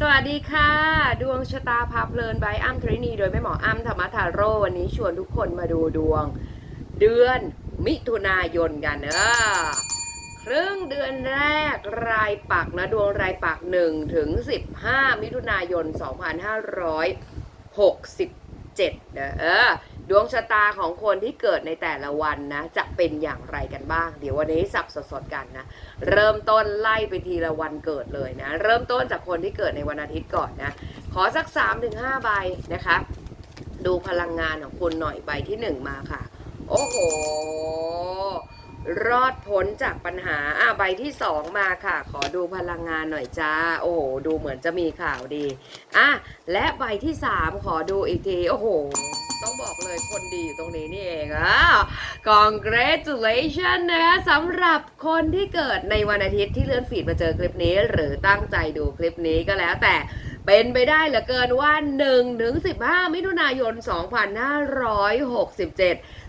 สวัสดีค่ะ ดวงชะตาพาเพลินบายอ้ำทรินีโดยแม่หมออ้ำธรรมทาโรวันนี้ชวนทุกคนมาดูดวง เดือนมิถุนายนกันเออครึ่งเดือนแรกรายปักนะดวงรายปัก1ถึง15 มิถุนายน 2567นะเออ ดวงชะตาของคนที่เกิดในแต่ละวันนะ จะเป็นอย่างไรกันบ้าง เดี๋ยววันนี้สับสดๆกันนะ เริ่มต้นไล่ไปทีละวันเกิดเลยนะ เริ่มต้นจากคนที่เกิดในวันอาทิตย์ก่อนนะ ขอสัก 3-5 ใบนะคะ ดูพลังงานของคุณหน่อยใบที่ 1 มาค่ะ โอ้โห รอดพ้นจากปัญหาอะใบที่ 2 มาค่ะ ขอดูพลังงานหน่อยจ้า โอ้โห ดูเหมือนจะมีข่าวดีอะและใบที่ 3 ขอดูอีกที โอ้โห ต้องบอกเลยคนดีอยู่ตรงนี้นี่เองอะ congratulation นะคะสำหรับคนที่เกิดในวันอาทิตย์ที่เลื่อนฟีดมาเจอคลิปนี้ หรือตั้งใจดูคลิปนี้ก็แล้วแต่เป็นไปได้เหลือเกินว่า 1 ถึง 15 มิถุนายน 2567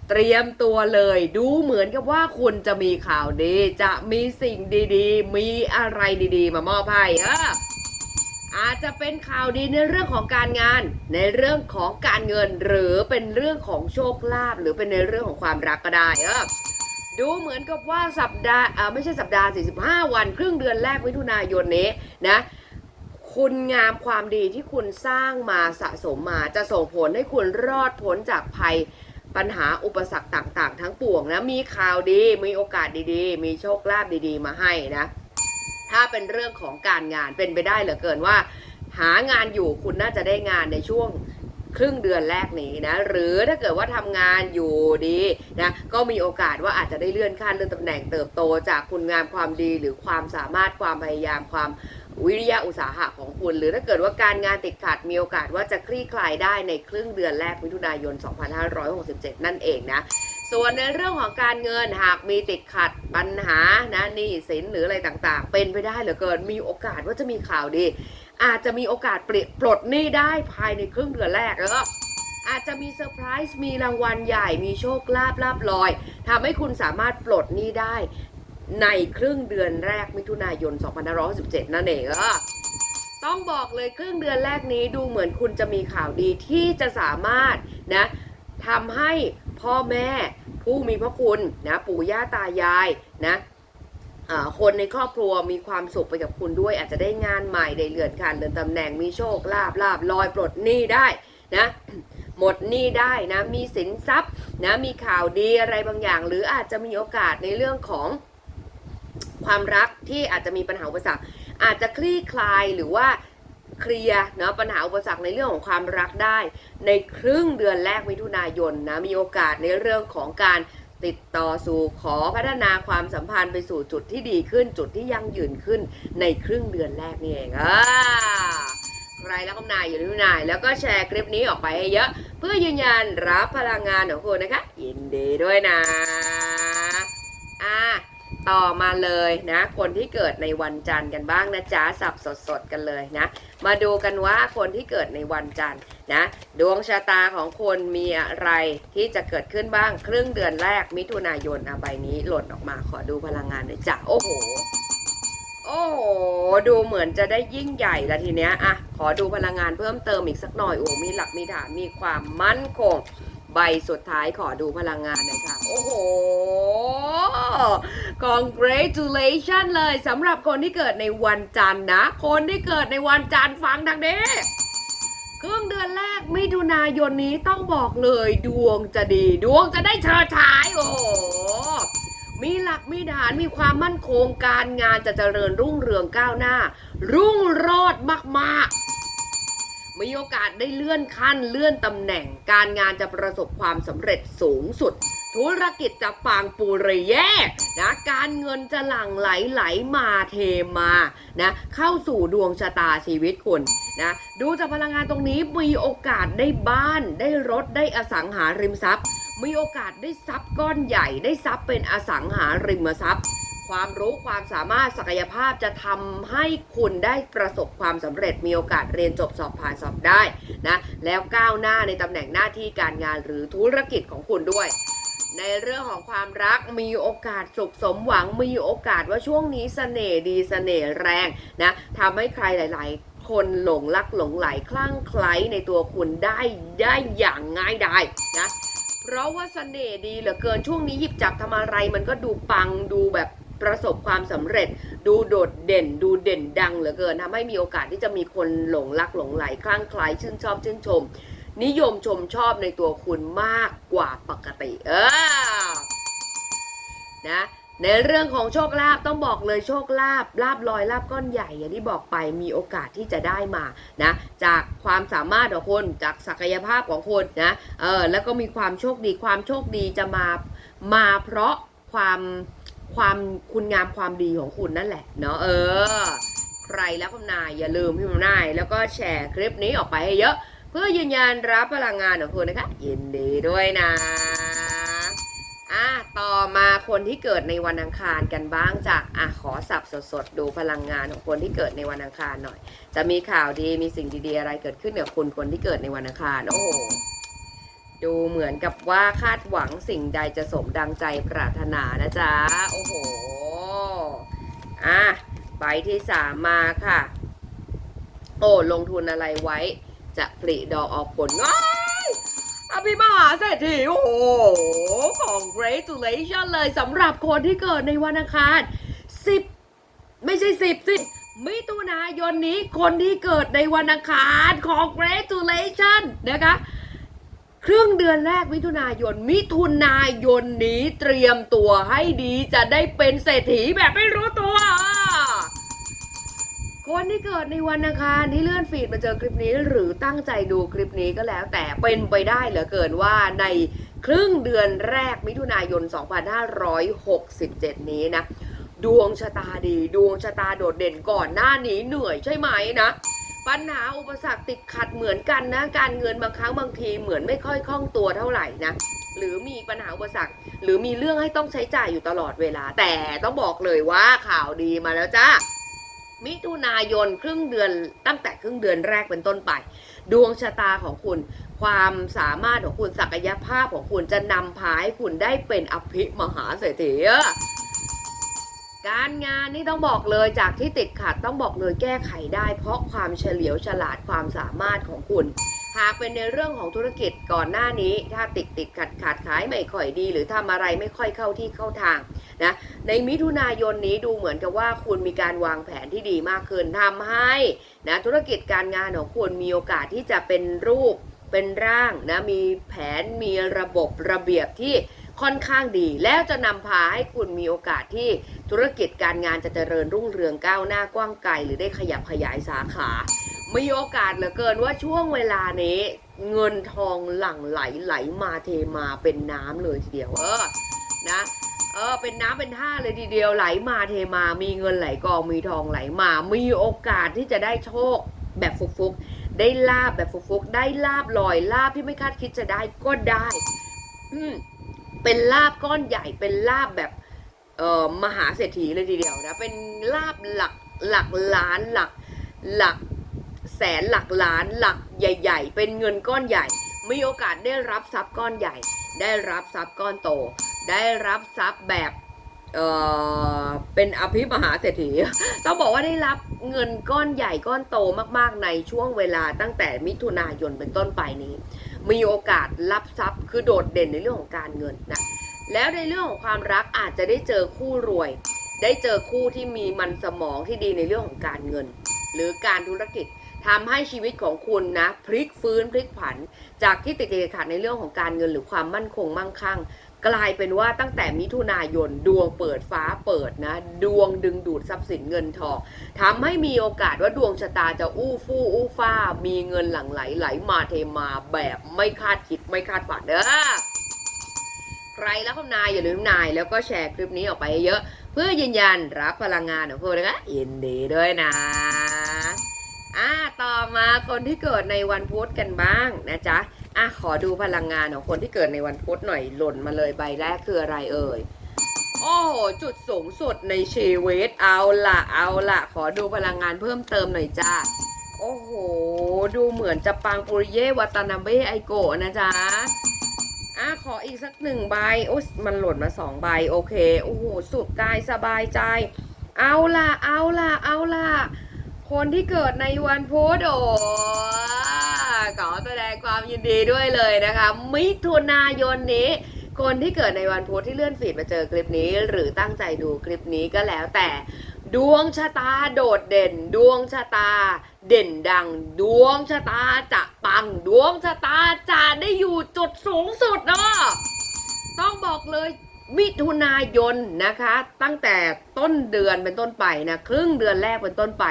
เตรียมตัวเลยดูเหมือนกับว่าคุณจะมีข่าวดี จะมีสิ่งดีๆ มีอะไรดีๆ มามอบให้เออ อาจจะเป็นข่าวดีในเรื่องของการงาน ในเรื่องของการเงิน หรือเป็นเรื่องของโชคลาภหรือเป็นในเรื่องของความรักก็ได้เออดูเหมือนกับว่าสัปดาห์อ่าไม่ใช่สัปดาห์ 45 วัน ครึ่งเดือนแรกมิถุนายนนี้นะคุณงามความดีที่คุณสร้างมาสะสมมาจะส่งผลให้คุณรอดพ้นจากภัยปัญหาอุปสรรคต่าง ๆ ทั้งปวงนะมีข่าวดีมีโอกาสดีๆ มีโชคลาภดีๆ มาให้นะ ถ้าเป็นเรื่องของการงานเป็นไปได้เหลือเกินว่า หางานอยู่คุณน่าจะได้งานในช่วงครึ่งเดือนแรกนี้นะหรือถ้าเกิดว่าทำงานอยู่ดีนะก็มีโอกาสว่าอาจจะได้เลื่อนขั้นเลื่อนตำแหน่งเติบโตจากคุณงามความดีหรือความสามารถความพยายามความวิริยะอุตสาหะของคุณ หรือถ้าเกิดว่าการงานติดขัดมีโอกาสว่าจะคลี่คลายได้ในครึ่งเดือนแรกมิถุนายน 2567 นั่นเองนะ ส่วนในเรื่องของการเงินหากมีติดขัดปัญหานะหนี้สินหรืออะไรต่างๆ เป็นไปได้เหลือเกินมีโอกาสว่าจะมีข่าวดี อาจจะมีโอกาสปลปลดหนี้ได้ภายในครึ่งเดือนแรกเอออาจจะมีเซอร์ไพรส์มีรางวัลใหญ่มีโชคลาภลาบลอยทำให้คุณสามารถปลดหนี้ได้ ในครึ่งเดือนแรกมิถุนายน 2567 นั่นเองเออต้องบอกเลยครึ่งเดือนแรกนี้ดูเหมือนคุณจะมีข่าวดีที่จะสามารถนะทำให้ พ่อแม่ผู้มีพระคุณนะปู่ย่าตายายนะคนในครอบครัวมีความสุขไปกับคุณด้วย อาจจะได้งานใหม่ได้เลื่อนขั้นเลื่อนตำแหน่งมีโชคลาภลาบลอยปลดหนี้ได้นะหมดหนี้ได้นะมีสินทรัพย์นะมีข่าวดีอะไรบางอย่าง หรืออาจจะมีโอกาสในเรื่องของความรักที่อาจจะมีปัญหาอุปสรรคอาจจะคลี่คลายหรือว่า เคลียร์เนาะปัญหาอุปสรรคในเรื่องของความรักได้ ในครึ่งเดือนแรกมิถุนายนนะมีโอกาสในเรื่องของการติดต่อสู่ขอพัฒนาความสัมพันธ์ไปสู่จุดที่ดีขึ้น จุดที่ยั่งยืนขึ้นในครึ่งเดือนแรกนี่เองอ่าใครแล้วก็นายอยู่ที่นาย แล้วก็แชร์คลิปนี้ออกไปให้เยอะ เพื่อยืนยันรับพลังงานของคุณนะคะยินดีด้วยนะอะ ต่อมาเลยนะ คนที่เกิดในวันจันทร์กันบ้างนะจ๊ะสับสดๆกันเลยนะ มาดูกันว่าคนที่เกิดในวันจันทร์นะดวงชะตาของคนมีอะไรที่จะเกิดขึ้นบ้างครึ่งเดือนแรกมิถุนายนอะใบนี้หล่นออกมาขอดูพลังงานหน่อยจ้ะโอ้โหโอ้โหดูเหมือนจะได้ยิ่งใหญ่ละทีเนี้ยอะขอดูพลังงานเพิ่มเติมอีกสักหน่อยโอ้มีหลักมีฐานมีความมั่นคง ใบสุดท้ายขอดูพลังงานหน่อยค่ะ โอ้โห congratulation เลยสำหรับคนที่เกิดในวันจันทร์นะ คนที่เกิดในวันจันทร์ฟังทางนี้ครึ่งเดือนแรกมิถุนายนนี้ต้องบอกเลยดวงจะดี ดวงจะได้เชิดฉายโอ้มีหลักมีฐานมีความมั่นคงการงานจะเจริญรุ่งเรืองก้าวหน้า รุ่งโรจน์มากๆมีโอกาสได้เลื่อนขั้นเลื่อนตำแหน่ง การงานจะประสบความสำเร็จสูงสุด ธุรกิจจะปางปูริแย่นะการเงินจะหลั่งไหลไหลมาเทมานะเข้าสู่ดวงชะตาชีวิตคุณนะดูจากพลังงานตรงนี้มีโอกาสได้บ้าน ได้รถได้อสังหาริมทรัพย์ มีโอกาสได้ทรัพย์ก้อนใหญ่ได้ทรัพย์เป็นอสังหาริมทรัพย์ความรู้ความสามารถศักยภาพจะทำให้คุณได้ประสบความสำเร็จมีโอกาสเรียนจบสอบผ่านสอบได้นะแล้วก้าวหน้าในตำแหน่งหน้าที่การงานหรือธุรกิจของคุณด้วย ในเรื่องของความรักมีโอกาสสุขสมหวังมีโอกาสว่าช่วงนี้เสน่ห์ดีเสน่ห์แรงนะทำให้ใครหลายๆ คนหลงรักหลงไหลคลั่งไคล้ในตัวคุณได้ได้อย่างง่ายดายนะเพราะว่าเสน่ห์ดีเหลือเกินช่วงนี้หยิบจับทำอะไรมันก็ดูปังดูแบบประสบความสำเร็จดูโดดเด่น ดูเด่นดังเหลือเกินทำให้มีโอกาสที่จะมีคนหลงรักหลงไหลคลั่งไคล้ชื่นชอบชื่นชม นิยมชมชอบในตัวคุณมากกว่าปกติ เออนะในเรื่องของโชคลาภต้องบอกเลยโชคลาภลาบลอยลาบก้อนใหญ่ อย่างที่บอกไปมีโอกาสที่จะได้มานะจากความสามารถของคุณจากศักยภาพของคุณนะเออแล้วก็มีความโชคดีความโชคดีจะมามาเพราะความความคุณงามความดีของคุณนั่นแหละเนาะเออ ใครแล้วคุณนายอย่าลืมพี่มนายแล้วก็แชร์คลิปนี้ออกไปให้เยอะ เพื่อยืนยันรับพลังงานของคุณนะคะยินดีด้วยนะอะต่อมาคนที่เกิดในวันอังคารกันบ้างจ้ะอะขอสับสดๆดูพลังงานของคนที่เกิดในวันอังคารหน่อย จะมีข่าวดีมีสิ่งดีๆอะไรเกิดขึ้นกับคุณคนที่เกิดในวันอังคารโอ้โหดูเหมือนกับว่าคาดหวังสิ่งใดจะสมดังใจปรารถนานะจ๊ะโอ้โหอะใบที่สามมาค่ะ โอ้ลงทุนอะไรไว้ จะผลิดอกออกผลง่ายอภิมหาเศรษฐีโอ้โห ของ congratulation เลยสำหรับคนที่เกิดในวันอังคาร 10 ไม่ใช่ 10 สิมิถุนายนนี้คนที่เกิดในวันอังคารของ congratulation นะคะครึ่งเดือนแรกมิถุนายน มิถุนายนนี้เตรียมตัวให้ดีจะได้เป็นเศรษฐีแบบไม่รู้ตัว คนที่เกิดในวันอังคารที่เลื่อนฟีดมาเจอคลิปนี้ หรือตั้งใจดูคลิปนี้ก็แล้ว แต่เป็นไปได้เหลือเกินว่าในครึ่งเดือนแรกมิถุนายน 2567 นี้นะ ดวงชะตาดี ดวงชะตาโดดเด่นก่อนหน้านี้เหนื่อยใช่ไหมนะปัญหาอุปสรรคติดขัดเหมือนกันนะ การเงินบางครั้งบางทีเหมือนไม่ค่อยคล่องตัวเท่าไหร่นะ หรือมีปัญหาอุปสรรค หรือมีเรื่องให้ต้องใช้จ่ายอยู่ตลอดเวลา แต่ต้องบอกเลยว่าข่าวดีมาแล้วจ้า มิถุนายนครึ่งเดือนตั้งแต่ครึ่งเดือนแรกเป็นต้นไป ดวงชะตาของคุณ ความสามารถของคุณศักยภาพของคุณจะนำพาให้คุณได้เป็นอภิมหาเศรษฐีการงานนี่ต้องบอกเลยจากที่ติดขัดต้องบอกเลยแก้ไขได้ เพราะความเฉลียวฉลาดความสามารถของคุณ หากเป็นในเรื่องของธุรกิจก่อนหน้านี้ ถ้าติดติดขัดขัดขายไม่ค่อยดี หรือทำอะไรไม่ค่อยเข้าที่เข้าทางนะในมิถุนายนนี้ดูเหมือนกับว่าคุณมีการวางแผนที่ดีมากขึ้นทำให้นะธุรกิจการงานของคุณมีโอกาสที่จะเป็นรูปเป็นร่างนะมีแผนมีระบบระเบียบที่ค่อนข้างดี แล้วจะนำพาให้คุณมีโอกาสที่ธุรกิจการงานจะเจริญรุ่งเรืองก้าวหน้ากว้างไกลหรือได้ขยับขยายสาขา มีโอกาสเหลือเกินว่าช่วงเวลานี้ เงินทองหลั่งไหลไหลมาเทมาเป็นน้ำเลยทีเดียว เออนะเออเป็นน้ำเป็นท่าเลยทีเดียวไหลมาเทมา มีเงินไหลกองมีทองไหลมา มีโอกาสที่จะได้โชคแบบฟุกๆ ได้ลาบแบบฟุกๆ ได้ลาบลอยลาบที่ไม่คาดคิดจะได้ก็ได้ อืมเป็นลาบก้อนใหญ่เป็นลาบแบบเอ่อมหาเศรษฐีเลยทีเดียวนะเป็นลาบหลักหลักล้านหลักหลัก แสนหลักล้านหลักใหญ่ ๆ เป็นเงินก้อนใหญ่ มีโอกาสได้รับทรัพย์ก้อนใหญ่ ได้รับทรัพย์ก้อนโต ได้รับทรัพย์แบบเออเป็นอภิมหาเศรษฐี ต้องบอกว่าได้รับเงินก้อนใหญ่ก้อนโตมากๆ ในช่วงเวลาตั้งแต่มิถุนายนเป็นต้นไปนี้ มีโอกาสรับทรัพย์คือโดดเด่นในเรื่องของการเงินนะแล้วในเรื่องของความรักอาจจะได้เจอคู่รวย ได้เจอคู่ที่มีมันสมองที่ดีในเรื่องของการเงิน หรือการธุรกิจ ทำให้ชีวิตของคุณนะพลิกฟื้นพลิกผัน จากที่ติดขัดในเรื่องของการเงินหรือความมั่นคงมั่งคั่ง กลายเป็นว่าตั้งแต่มิถุนายนดวงเปิดฟ้าเปิดนะ ดวงดึงดูดทรัพย์สินเงินทองทำให้มีโอกาสว่าดวงชะตาจะอู้ฟู่อู้ฟ้า มีเงินหลั่งไหลไหลมาเทมาแบบไม่คาดคิดไม่คาดฝันเด้อใครแล้วคุณนายอย่าลืมนายแล้วก็แชร์คลิปนี้ออกไปเยอะ เพื่อยืนยันรับพลังงานของคุณนะคะยินดีด้วยนะ อ่าต่อมาคนที่เกิดในวันพุธกันบ้างนะจ๊ะอะขอดูพลังงานของคนที่เกิดในวันพุธหน่อยหล่นมาเลยใบแรกคืออะไรเอ่ยโอ้โหจุดสูงสุดในชีวิตเอาละเอาละขอดูพลังงานเพิ่มเติมหน่อยจ้าโอ้โห ดูเหมือนจะปังปุริเยวาตนาเบไอโกะนะจ๊ะอะขออีกสักหนึ่งใบโอ้ยมันหล่นมาสองใบโอเคโอ้โหสุดกายสบายใจ เอาละเอาละเอาละ คนที่เกิดในวันพุธโอ้ขอแสดงความยินดีด้วยเลยนะคะ มิถุนายนนี้ คนที่เกิดในวันพุธที่เลื่อนฟีดมาเจอคลิปนี้ หรือตั้งใจดูคลิปนี้ก็แล้วแต่ดวงชะตาโดดเด่น ดวงชะตา เด่นดัง ดวงชะตาจะปัง ดวงชะตาจะได้อยู่จุดสูงสุดเนาะต้องบอกเลยมิถุนายนนะคะ ตั้งแต่ต้นเดือนเป็นต้นไปนะ ครึ่งเดือนแรกเป็นต้นไป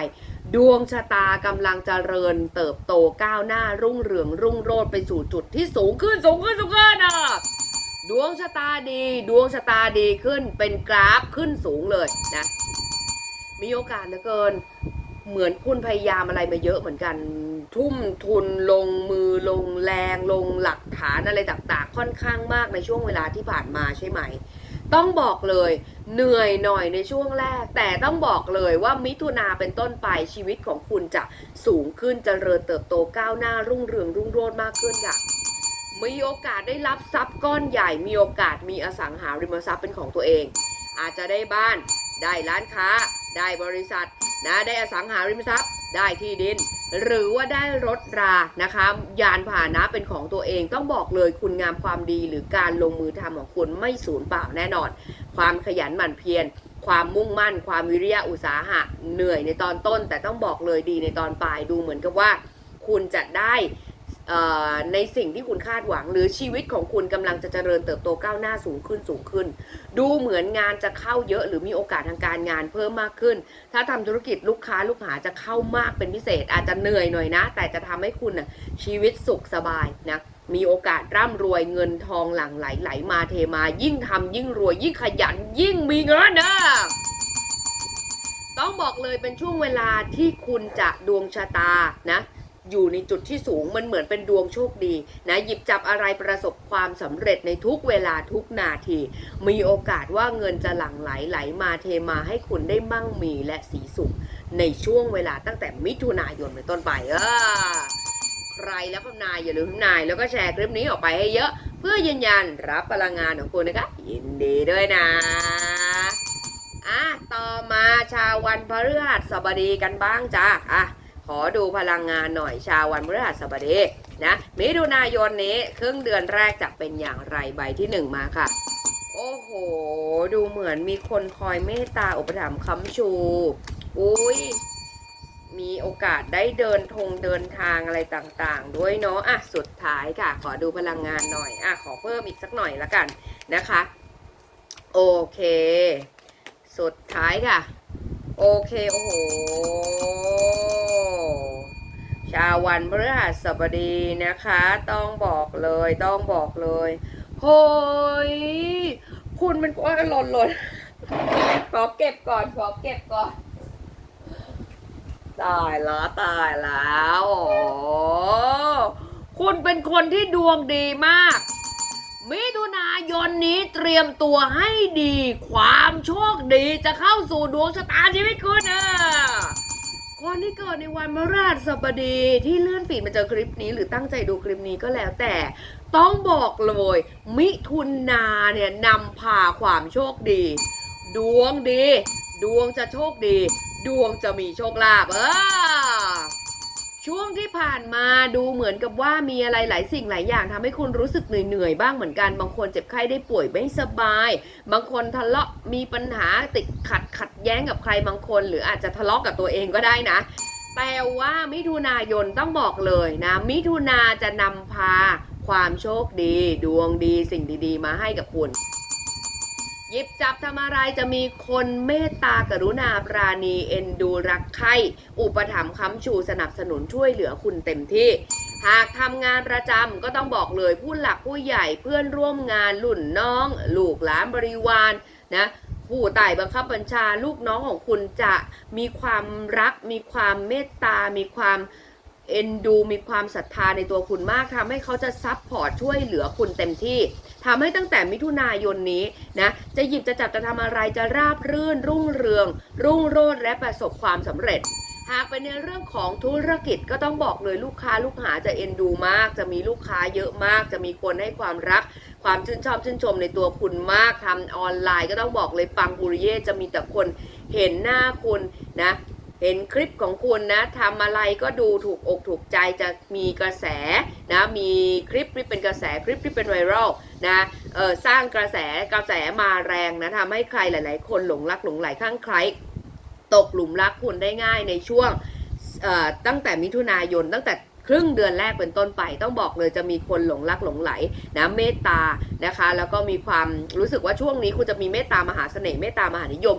ดวงชะตากำลังจเจริญเติบโตก้าวหน้ารุ่งเรืองรุ่งโรจน์ไปสู่จุดที่สูงขึ้นสูงขึ้นสูงขึ้นอะดวงชะตาดี ดวงชะตาดีขึ้นเป็นกราฟขึ้นสูงเลยนะ มีโอกาสเหลือเกิน เหมือนคุณพยายามอะไรมาเยอะเหมือนกัน ทุ่มทุนลงมือลงแรงลงหลักฐานอะไรต่างๆ ค่อนข้างมากในช่วงเวลาที่ผ่านมาใช่ไหม ต้องบอกเลย เหนื่อยหน่อยในช่วงแรก แต่ต้องบอกเลยว่ามิถุนาเป็นต้นไปชีวิตของคุณจะสูงขึ้นเจริญเติบโตก้าวหน้ารุ่งเรืองรุ่งโรจน์มากขึ้นค่ะมีโอกาสได้รับทรัพย์ก้อนใหญ่ มีโอกาสมีอสังหาริมทรัพย์เป็นของตัวเอง อาจจะได้บ้าน ได้ร้านค้า ได้บริษัทนะได้อสังหาริมทรัพย์ ได้ที่ดิน หรือว่าได้รถรานะคะ ยานพาหนะเป็นของตัวเองต้องบอกเลยคุณงามความดีหรือการลงมือทำของคุณไม่สูญเปล่าแน่นอน ความขยันหมั่นเพียรความมุ่งมั่น ความวิริยะอุตสาหะเหนื่อยในตอนต้น แต่ต้องบอกเลยดีในตอนปลายดูเหมือนกับว่า คุณจะได้ ในสิ่งที่คุณคาดหวัง หรือชีวิตของคุณกำลังจะเจริญเติบโตก้าวหน้าสูงขึ้นสูงขึ้น ดูเหมือนงานจะเข้าเยอะ หรือมีโอกาสทางการงานเพิ่มมากขึ้น ถ้าทำธุรกิจลูกค้าลูกหาจะเข้ามากเป็นพิเศษ อาจจะเหนื่อยหน่อยนะ แต่จะทำให้คุณนะชีวิตสุขสบายนะมีโอกาสร่ำรวยเงินทองหลั่งไหลไหลมาเทมา ยิ่งทำยิ่งรวยยิ่งขยันยิ่งมีเงินนะต้องบอกเลยเป็นช่วงเวลาที่คุณจะดวงชะตานะ อยู่ในจุดที่สูงมันเหมือนเป็นดวงโชคดีนะหยิบจับอะไรประสบความสำเร็จในทุกเวลาทุกนาที มีโอกาสว่าเงินจะหลั่งไหลไหลมาเทมาให้คุณได้มั่งมีและสีสุข ในช่วงเวลาตั้งแต่มิถุนายนเป็นต้นไปเออใครแล้วคำนายอย่าลืมคำนายแล้วก็แชร์คลิปนี้ออกไปให้เยอะ เพื่อยืนยันรับพลังงานของคุณนะคะยินดีด้วยนะอะต่อมาชาววันพฤหัสบดีกันบ้างจ้าอะ ขอดูพลังงานหน่อยชาววันพฤหัสบดีนะมิถุนายนนี้ครึ่งเดือนแรกจะเป็นอย่างไรใบที่หนึ่งมาค่ะ โอ้โห ดูเหมือนมีคนคอยเมตตาอุปถัมภ์ค้ำชู อุ้ยมีโอกาสได้เดินทงเดินทางอะไรต่างๆ ด้วยเนาะอะสุดท้ายค่ะ ขอดูพลังงานหน่อยอะขอเพิ่มอีกสักหน่อยละกันนะคะ โอเค สุดท้ายค่ะ โอเค โอ้โห ชาววันพฤหัสบดีนะคะ ต้องบอกเลย ต้องบอกเลยโหยคุณมันก็หล่นหล่นขอเก็บก่อน ขอเก็บก่อน ตายแล้วตายแล้วโอ้คุณเป็นคนที่ดวงดีมาก มิถุนายนนี้เตรียมตัวให้ดี ความโชคดีจะเข้าสู่ดวงชะตาชีวิตคุณนะคนที่เกิดในวันมฤหัสบดีที่เลื่อนฟีดมาเจอคลิปนี้ หรือตั้งใจดูคลิปนี้ก็แล้วแต่ต้องบอกเลย มิถุนาเนี่ยนำพาความโชคดี ดวงดี ดวงจะโชคดี ดวงจะมีโชคลาภเออ ช่วงที่ผ่านมาดูเหมือนกับว่ามีอะไรหลายสิ่งหลายอย่างทำให้คุณรู้สึกเหนื่อยๆบ้างเหมือนกัน บางคนเจ็บไข้ได้ป่วยไม่สบาย บางคนทะเลาะมีปัญหาติดขัดขัดแย้งกับใครบางคน หรืออาจจะทะเลาะกับตัวเองก็ได้นะ แต่ว่ามิถุนายนต้องบอกเลยนะ มิถุนาจะนำพาความโชคดี ดวงดีสิ่งดีๆ มาให้กับคุณ หยิบจับทำอะไรจะมีคนเมตตากรุณาปราณีเอ็นดูรักใคร่อุปถัมภ์ค้ำชูสนับสนุนช่วยเหลือคุณเต็มที่ หากทำงานประจำก็ต้องบอกเลยผู้หลักผู้ใหญ่เพื่อนร่วมงานรุ่นน้อง ลูกหลานบริวารนะผู้ใต้บังคับบัญชาลูกน้องของคุณจะมีความรัก มีความเมตตา มีความเอ็นดู มีความศรัทธาในตัวคุณมากทำให้เขาจะซับพอร์ตช่วยเหลือคุณเต็มที่ ทำให้ตั้งแต่มิถุนายนนี้นะจะหยิบจะจับจะทำอะไรจะราบรื่น รุ่งเรือง รุ่งโรจน์และประสบความสำเร็จหากเป็นในเรื่องของธุรกิจก็ต้องบอกเลยลูกค้าลูกหาจะเอ็นดูมาก จะมีลูกค้าเยอะมาก จะมีคนให้ความรัก ความชื่นชอบชื่นชมในตัวคุณมากทำออนไลน์ก็ต้องบอกเลยปังบุริเย่จะมีแต่คนเห็นหน้าคุณนะเห็นคลิปของคุณนะทำอะไรก็ดูถูกอกถูกใจจะมีกระแสนะมีคลิปที่เป็นกระแสคลิปที่เป็นไวรัล นะสร้างกระแสกระแสมาแรงนะทำให้ใครหลาย ๆ คนหลงรักหลงไหลข้างใครตกหลุมรักคุณได้ง่ายในช่วงตั้งแต่มิถุนายนตั้งแต่ครึ่งเดือนแรกเป็นต้นไปต้องบอกเลยจะมีคนหลงรักหลงไหลนะเมตตานะคะ แล้วก็มีความรู้สึกว่าช่วงนี้คุณจะมีเมตตามหาเสน่ห์เมตตามหานิยม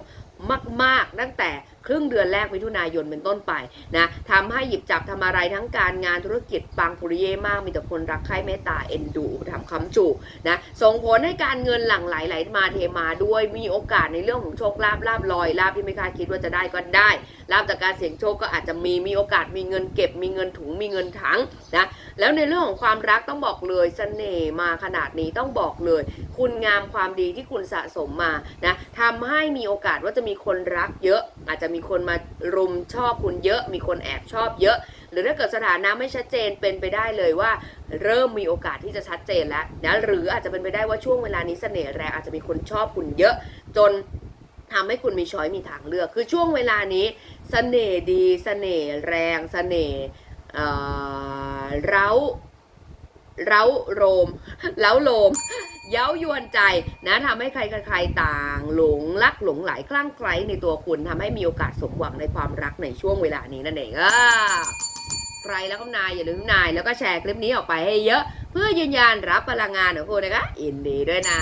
มาก ๆ ตั้งแต่ ครึ่งเดือนแรกมิถุนายนเป็นต้นไปนะทำให้หยิบจับทำอะไรทั้งการงานธุรกิจปังปุริเย่มากมีแต่คนรักใคร่เมตตาเอ็นดูทำคำจูนะส่งผลให้การเงินหลั่งไหลไหลมาเทมาด้วยมีโอกาสในเรื่องของโชคลาภลาบลอยลาบที่ไม่คาดคิดว่าจะได้ก็ได้ลาบจากการเสี่ยงโชคก็อาจจะมีมีโอกาสมีเงินเก็บ มีเงินถุงมีเงินถังนะแล้วในเรื่องของความรักต้องบอกเลยเสน่ห์มาขนาดนี้ต้องบอกเลย คุณงามความดีที่คุณสะสมมานะทำให้มีโอกาสว่าจะมีคนรักเยอะ อาจจะมีคนมารุมชอบคุณเยอะ มีคนแอบชอบเยอะ หรือถ้าเกิดสถานะไม่ชัดเจนเป็นไปได้เลยว่า เริ่มมีโอกาสที่จะชัดเจนแล้วนะหรืออาจจะเป็นไปได้ว่าช่วงเวลานี้เสน่ห์แรงอาจจะมีคนชอบคุณเยอะ จนทำให้คุณมีช้อยมีทางเลือก คือช่วงเวลานี้เสน่ห์ดีเสน่ห์แรงเสน่ห์เร้าเร้าโรมเล้าโลม เย้ายวนใจนะทำให้ใครใครๆต่างหลงรักหลงไหลคลั่งไคล้ในตัวคุณทำให้มีโอกาสสมหวังในความรักในช่วงเวลานี้นั่นเองอ่าใครแล้วก็นายอย่าลืมนายแล้วก็แชร์คลิปนี้ออกไปให้เยอะ เพื่อยืนยันรับพลังงานของคุณนะคะอินดีด้วยนะ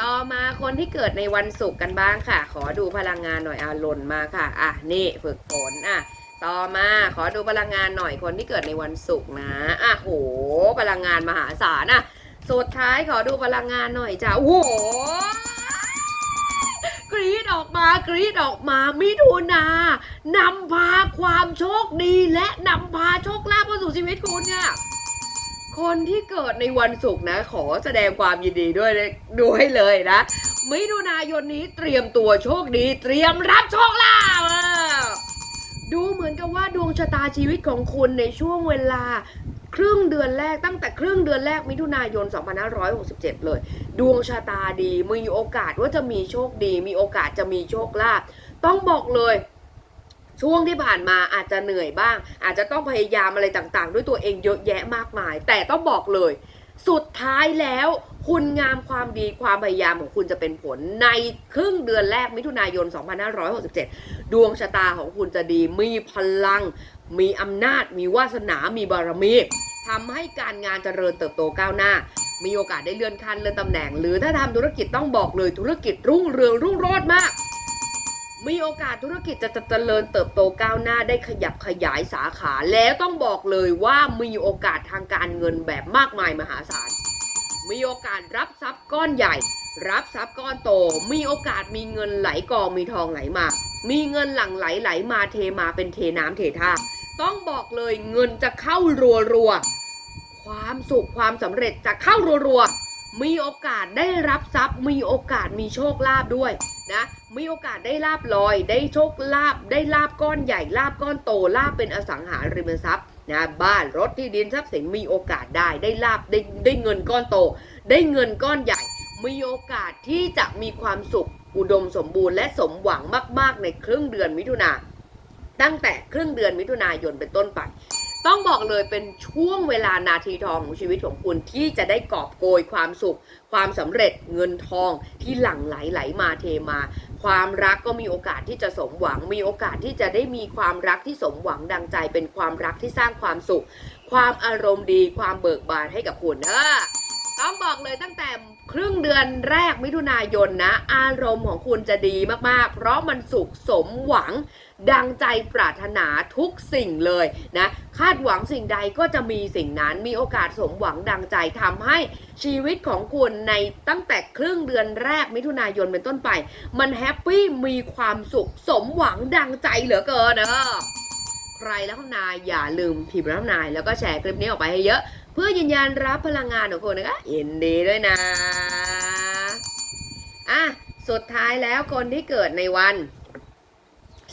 ต่อมาคนที่เกิดในวันศุกร์กันบ้างค่ะ ขอดูพลังงานหน่อยอาหล่นมาค่ะอะนี่ฝึกฝนอะต่อมาขอดูพลังงานหน่อยคนที่เกิดในวันศุกร์นะอะโหพลังงานมหาศาลอะ สุดท้ายขอดูพลังงานหน่อยจ้าโอ้โหกรีดออกมากรีดออกมามิถุนานำพาความโชคดีและนำพาโชคลาภมาสู่ชีวิตคุณเนี่ยคนที่เกิดในวันศุกร์นะ ขอแสดงความยินดีด้วยเลยด้วยเลยนะมิถุนายนนี้เตรียมตัวโชคดี เตรียมรับโชคลาภดูเหมือนกับว่าดวงชะตาชีวิตของคุณในช่วงเวลา ครึ่งเดือนแรกตั้งแต่ครึ่งเดือนแรกมิถุนายน 2567 เลย ดวงชะตาดีมีโอกาสว่าจะมีโชคดี มีโอกาสจะมีโชคลาภต้องบอกเลยช่วงที่ผ่านมาอาจจะเหนื่อยบ้าง อาจจะต้องพยายามอะไรต่างๆ ด้วยตัวเองเยอะแยะมากมาย แต่ต้องบอกเลย สุดท้ายแล้ว คุณงามความดีความพยายามของคุณจะเป็นผลในครึ่งเดือนแรกมิถุนายน 2567 ดวงชะตาของคุณจะดีมีพลัง มีอำนาจ มีวาสนา มีบารมีทำให้การงานเจริญเติบโตก้าวหน้า มีโอกาสได้เลื่อนขั้นเลื่อนตำแหน่ง หรือถ้าทำธุรกิจต้องบอกเลยธุรกิจรุ่งเรืองรุ่งโรจน์มาก มีโอกาสธุรกิจจะเจริญเติบโตก้าวหน้าได้ขยับขยายสาขา แล้วต้องบอกเลยว่ามีโอกาสทางการเงินแบบมากมายมหาศาล มีโอกาสรับทรัพย์ก้อนใหญ่ รับทรัพย์ก้อนโต มีโอกาสมีเงินไหลกองมีทองไหลมา มีเงินหลั่งไหลไหลมาเทมาเป็นเทน้ำเทท่า ต้องบอกเลยเงินจะเข้ารัวรัวๆ ความสุขความสำเร็จจะเข้ารัวรัวๆ มีโอกาสได้รับทรัพย์ มีโอกาสมีโชคลาภด้วยนะ มีโอกาสได้ลาบลอย ได้โชคลาภ ได้ลาบก้อนใหญ่ ลาบก้อนโต ลาบเป็นอสังหาริมทรัพย์นะบ้านรถที่ดินทรัพย์สินมีโอกาสได้ ได้ลาบได้ได้เงินก้อนโต ได้เงินก้อนใหญ่ มีโอกาสที่จะมีความสุขอุดมสมบูรณ์และสมหวังมาก ๆ ในครึ่งเดือนมิถุนา ตั้งแต่ครึ่งเดือนมิถุนายนเป็นต้นไป ต้องบอกเลยเป็นช่วงเวลานาทีทองของชีวิตของคุณที่จะได้กอบโกยความสุข ความสำเร็จเงินทองที่หลั่งไหลไหลมาเทมา ความรักก็มีโอกาสที่จะสมหวัง มีโอกาสที่จะได้มีความรักที่สมหวังดังใจ เป็นความรักที่สร้างความสุข ความอารมณ์ดีความเบิกบานให้กับคุณเออต้องบอกเลยตั้งแต่ครึ่งเดือนแรกมิถุนายนนะ อารมณ์ของคุณจะดีมากๆ เพราะมันสุขสมหวัง ดังใจปรารถนาทุกสิ่งเลยนะคาดหวังสิ่งใดก็จะมีสิ่งนั้นมีโอกาสสมหวังดังใจทำให้ชีวิตของคุณในตั้งแต่ครึ่งเดือนแรกมิถุนายนเป็นต้นไป มันแฮปปี้มีความสุขสมหวังดังใจเหลือเกินเออใครแล้วนายอย่าลืมพิมพ์แล้วนาย แล้วก็แชร์คลิปนี้ออกไปให้เยอะ เพื่อยืนยันรับพลังงานของคุณนะคะยินดีด้วยนะอะสุดท้ายแล้วคนที่เกิดในวัน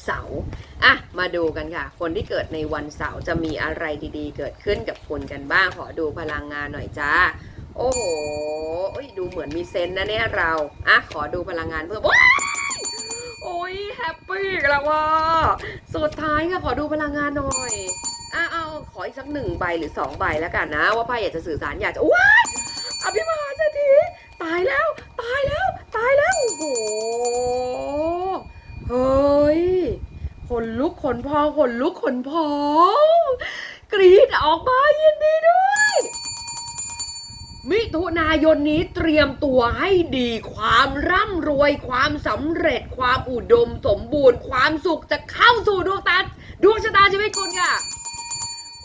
เสาร์อะมาดูกันค่ะ คนที่เกิดในวันเสาร์จะมีอะไรดีๆ เกิดขึ้นกับคุณกันบ้างขอดูพลังงานหน่อยจ้าโอ้โหเอ้ยดูเหมือนมีเซนนะเนี่ยเราอะขอดูพลังงานเพิ่มโอ้ยแฮปปี้กแล้วว่าสุดท้ายค่ะขอดูพลังงานหน่อยอะเอาขออีกสักหนึ่งใบหรือสองใบแล้วกันนะ ว่าไพ่อยากจะสื่อสารอยากจะว้ายอภิมาเศรษฐีตายแล้ว ตายแล้ว ตายแล้ว โอ้โห เฮ้ยขนลุกขนพองขนลุกขนพองกรีดออกมายินดีด้วย มิถุนายนนี้เตรียมตัวให้ดีความร่ำรวยความสำเร็จความอุดมสมบูรณ์ ความสุขจะเข้าสู่ดวงตาดวงชะตาชีวิตคุณค่ะ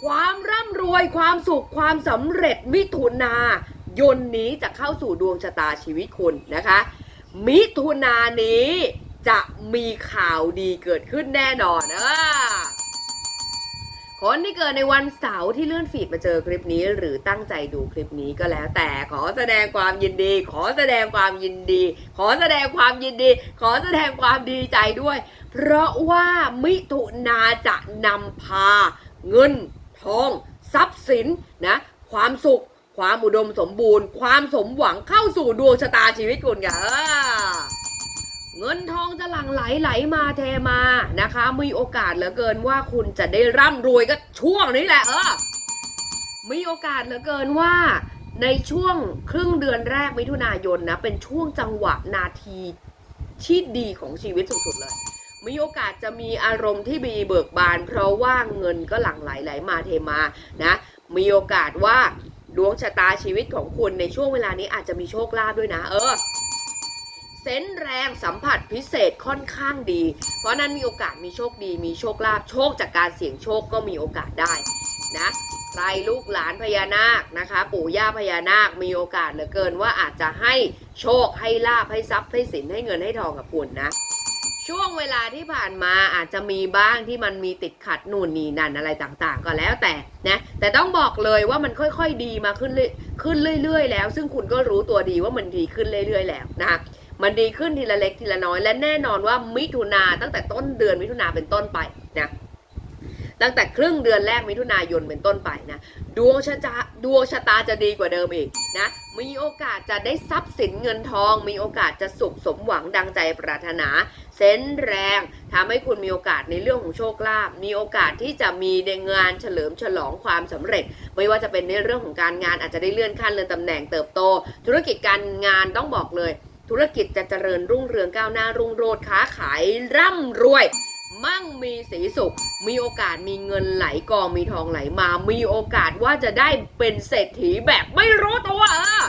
ความร่ำรวยความสุขความสำเร็จมิถุนายนนี้จะเข้าสู่ดวงชะตาชีวิตคุณนะคะ มิถุนานี้ จะมีข่าวดีเกิดขึ้นแน่นอนเออคนที่เกิดในวันเสาร์ที่เลื่อนฟีดมาเจอคลิปนี้ หรือตั้งใจดูคลิปนี้ก็แล้ว แต่ขอแสดงความยินดี ขอแสดงความยินดี ขอแสดงความยินดี ขอแสดงความดีใจด้วย เพราะว่ามิถุนาจะนำพา เงิน ทอง ทรัพย์สินนะความสุข ความอุดมสมบูรณ์ ความสมหวังเข้าสู่ดวงชะตาชีวิตคุณค่ะ เออเงินทองจะหลั่งไหลไหลมาเทมานะคะ มีโอกาสเหลือเกินว่าคุณจะได้ร่ำรวยก็ช่วงนี้แหละเออมีโอกาสเหลือเกินว่าในช่วงครึ่งเดือนแรกมิถุนายนนะเป็นช่วงจังหวะนาทีที่ดีของชีวิตสุดๆเลย มีโอกาสจะมีอารมณ์ที่มีเบิกบาน เพราะว่าเงินก็หลั่งไหลไหลมาเทมานะมีโอกาสว่าดวงชะตาชีวิตของคุณในช่วงเวลานี้อาจจะมีโชคลาภด้วยนะ เออ เซนส์แรงสัมผัสพิเศษค่อนข้างดี เพราะนั้นมีโอกาสมีโชคดีมีโชคลาภโชคจากการเสี่ยงโชคก็มีโอกาสได้นะใครลูกหลานพญานาคนะคะ ปู่ย่าพญานาคมีโอกาสเหลือเกินว่าอาจจะให้โชคให้ลาภให้ทรัพย์ให้สินให้เงินให้ทองกับคุณนะ ช่วงเวลาที่ผ่านมาอาจจะมีบ้างที่มันมีติดขัดนู่นนี่นั่นอะไรต่างๆ ก็แล้วแต่นะแต่ต้องบอกเลยว่ามันค่อยๆดีมาขึ้นเรื่อยขึ้นเรื่อย ๆ แล้ว ซึ่งคุณก็รู้ตัวดีว่ามันดีขึ้นเรื่อย ๆ แล้วนะคะ มันดีขึ้นทีละเล็กทีละน้อย และแน่นอนว่ามิถุนาตั้งแต่ต้นเดือนมิถุนาเป็นต้นไปนะตั้งแต่ครึ่งเดือนแรกมิถุนายนเป็นต้นไปนะดวงชะตาดวงชะตาจะดีกว่าเดิมอีกนะมีโอกาสจะได้ทรัพย์สินเงินทอง มีโอกาสจะสุขสมหวังดังใจปรารถนา เซนแรงทำให้คุณมีโอกาสในเรื่องของโชคลาภมีโอกาสที่จะมีในงานเฉลิมฉลองความสำเร็จ ไม่ว่าจะเป็นในเรื่องของการงานอาจจะได้เลื่อนขั้นเลื่อนตำแหน่งเติบโต ธุรกิจการงานต้องบอกเลย ธุรกิจจะเจริญรุ่งเรืองก้าวหน้ารุ่งโรจน์ค้าขายร่ำรวย มั่งมีสีสุข มีโอกาสมีเงินไหลกองมีทองไหลมา มีโอกาสว่าจะได้เป็นเศรษฐีแบบไม่รู้ตัวเออ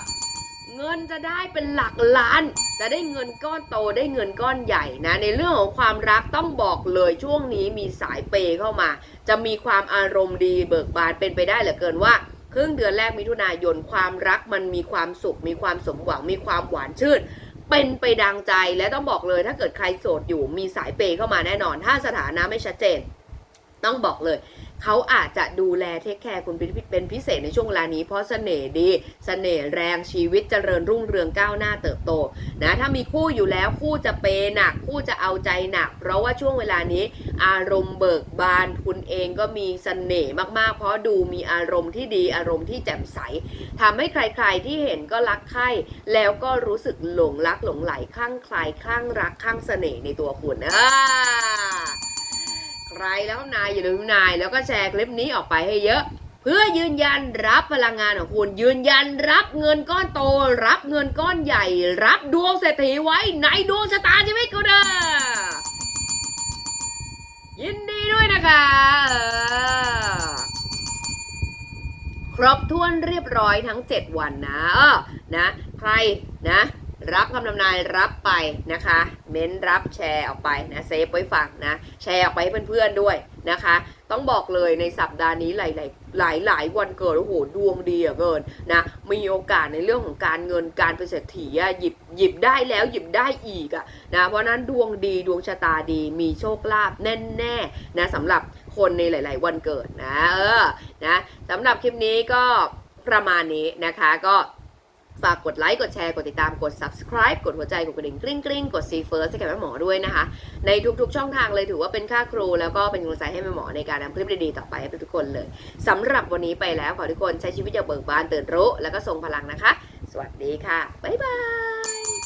เงินจะได้เป็นหลักล้าน จะได้เงินก้อนโตได้เงินก้อนใหญ่นะ ในเรื่องของความรักต้องบอกเลยช่วงนี้มีสายเปย์เข้ามา จะมีความอารมณ์ดีเบิกบานเป็นไปได้เหลือเกินว่าครึ่งเดือนแรกมิถุนายนความรักมันมีความสุข มีความสมหวังมีความหวานชื่น เป็นไปดังใจและต้องบอกเลยถ้าเกิดใครโสดอยู่มีสายเปย์เข้ามาแน่นอน ถ้าสถานะไม่ชัดเจน ต้องบอกเลย เขาอาจจะดูแลเทคแคร์คุณเป็นพิเศษในช่วงเวลานี้ เพราะเสน่ห์ดีเสน่ห์แรงชีวิตเจริญรุ่งเรืองก้าวหน้าเติบโตนะถ้ามีคู่อยู่แล้วคู่จะเปหนัก คู่จะเอาใจหนัก เพราะว่าช่วงเวลานี้ อารมณ์เบิกบานคุณเองก็มีเสน่ห์มากๆ เพราะดูมีอารมณ์ที่ดีอารมณ์ที่แจ่มใสทำให้ใครๆที่เห็นก็รักใคร่แล้วก็รู้สึกหลงรักหลงไหลข้างใครข้างรักข้างเสน่ห์ในตัวคุณอ่า ใครแล้วนายอย่าลืมนายแล้วก็แชร์คลิปนี้ออกไปให้เยอะ เพื่อยืนยันรับพลังงานของคุณ ยืนยันรับเงินก้อนโต รับเงินก้อนใหญ่ รับดวงเศรษฐีไว้ในดวงชะตาชีวิตคุณเด้อยินดีด้วยนะคะครบถ้วนเรียบร้อยทั้ง 7 วันนะออนะ ใครนะ รับคำทำนายรับไปนะคะ เม้นรับแชร์ออกไปนะเซฟไว้ฟังนะ แชร์ออกไปให้เพื่อนๆด้วยนะคะ ต้องบอกเลยในสัปดาห์นี้หลายๆหลายหลายๆวันเกิดโอ้โหดวงดีอะเกินนะมีโอกาสในเรื่องของการเงินการเป็นเศรษฐีอะหยิบหยิบได้แล้วหยิบได้อีกอะนะเพราะฉะนั้นดวงดีดวงชะตาดีมีโชคลาภแน่ๆนะสำหรับคนในหลาย ๆ วันเกิดนะเออนะสำหรับคลิปนี้ก็ประมาณนี้นะคะก็ ฝากกดไลค์ กดแชร์ กดติดตาม กด subscribe กดหัวใจ กดกระดิ่งกริ๊งกริ๊งกด see first ให้กับแม่หมอด้วยนะคะ ในทุกๆ ช่องทางเลยถือว่าเป็นค่าครู แล้วก็เป็นกำลังใจให้แม่หมอในการนำคลิปดีๆ ต่อไปให้ทุกคนเลยสำหรับวันนี้ไปแล้วขอทุกคนใช้ชีวิตอย่างเบิกบานตื่นรู้ แล้วก็ทรงพลังนะคะ สวัสดีค่ะ บ๊ายบาย